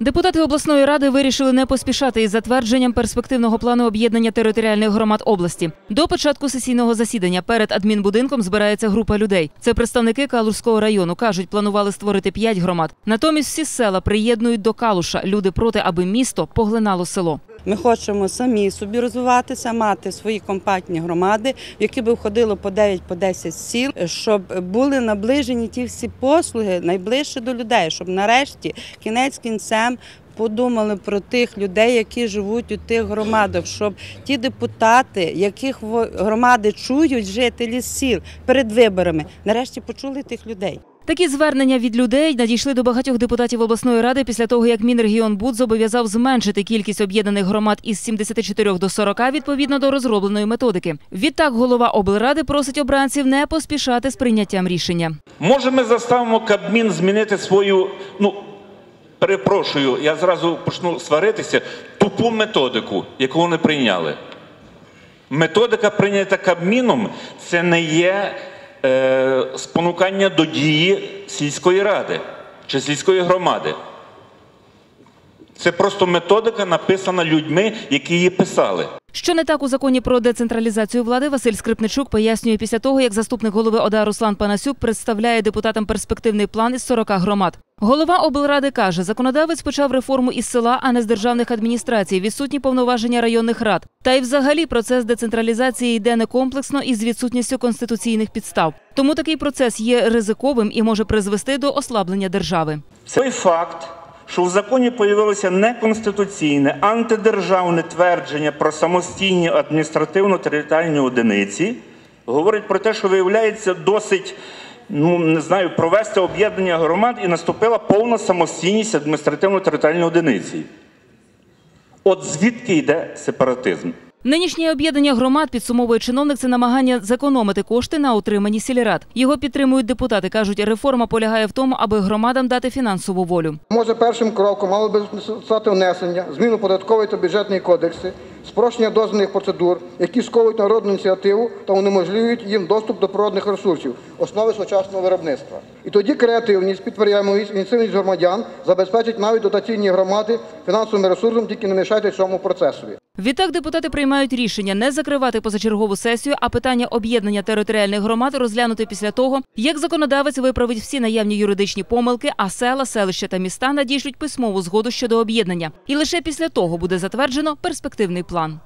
Депутати обласної ради вирішили не поспішати із затвердженням перспективного плану об'єднання територіальних громад області. До початку сесійного засідання перед адмінбудинком збирається група людей. Це представники Калужського району. кажуть, планували створити п'ять громад. Натомість всі села приєднують до Калуша. Люди проти, аби місто поглинало село. Ми хочемо самі собі розвиватися, мати свої компактні громади, в які би входило по 9 по 10 сіл, щоб були наближені ті всі послуги найближче до людей, щоб нарешті кінець кінцем. Подумали про тих людей, які живуть у тих громадах, щоб ті депутати, яких громади чують жителі сіл перед виборами, нарешті почули тих людей. Такі звернення від людей надійшли до багатьох депутатів обласної ради після того, як Мінрегіонбуд зобов'язав зменшити кількість об'єднаних громад із 74 до 40 відповідно до розробленої методики. Відтак голова облради просить обранців не поспішати з прийняттям рішення. Може, ми заставимо Кабмін змінити свою, ну перепрошую, я зразу почну сваритися, тупу методику, яку вони прийняли. Методика, прийнята Кабміном, це не є е, спонукання до дії сільської ради чи сільської громади. Це просто методика, написана людьми, які її писали. Що не так у законі про децентралізацію влади, Василь Скрипничук пояснює після того, як заступник голови ОДА Руслан Панасюк представляє депутатам перспективний план із 40 громад. Голова облради каже, законодавець почав реформу із села, а не з державних адміністрацій, відсутні повноваження районних рад. Та й взагалі процес децентралізації йде не комплексно із відсутністю конституційних підстав. Тому такий процес є ризиковим і може призвести до ослаблення держави. Той факт, що в законі появилося неконституційне антидержавне твердження про самостійні адміністративно-територіальні одиниці, говорить про те, що виявляється досить, ну не знаю, провести об'єднання громад і наступила повна самостійність адміністративно-територіальної одиниці. От звідки йде сепаратизм? Нинішнє об'єднання громад підсумовує чиновник це намагання зекономити кошти на утриманні сільрад. Його підтримують депутати. кажуть, реформа полягає в тому, аби громадам дати фінансову волю. Може, першим кроком мало би стати внесення зміну податкової та бюджетної кодекси, спрощення дозвільних процедур, які сковують народну ініціативу та унеможливлюють їм доступ до природних ресурсів, основи сучасного виробництва. І тоді креативність, підприємливість, ініціативність громадян забезпечить навіть дотаційні громади фінансовим ресурсом, тільки не мішайте цьому процесові. Відтак депутати приймають рішення не закривати позачергову сесію, а питання об'єднання територіальних громад розглянути після того, як законодавець виправить всі наявні юридичні помилки, а села, селища та міста надішлють письмову згоду щодо об'єднання. І лише після того буде затверджено перспективний план.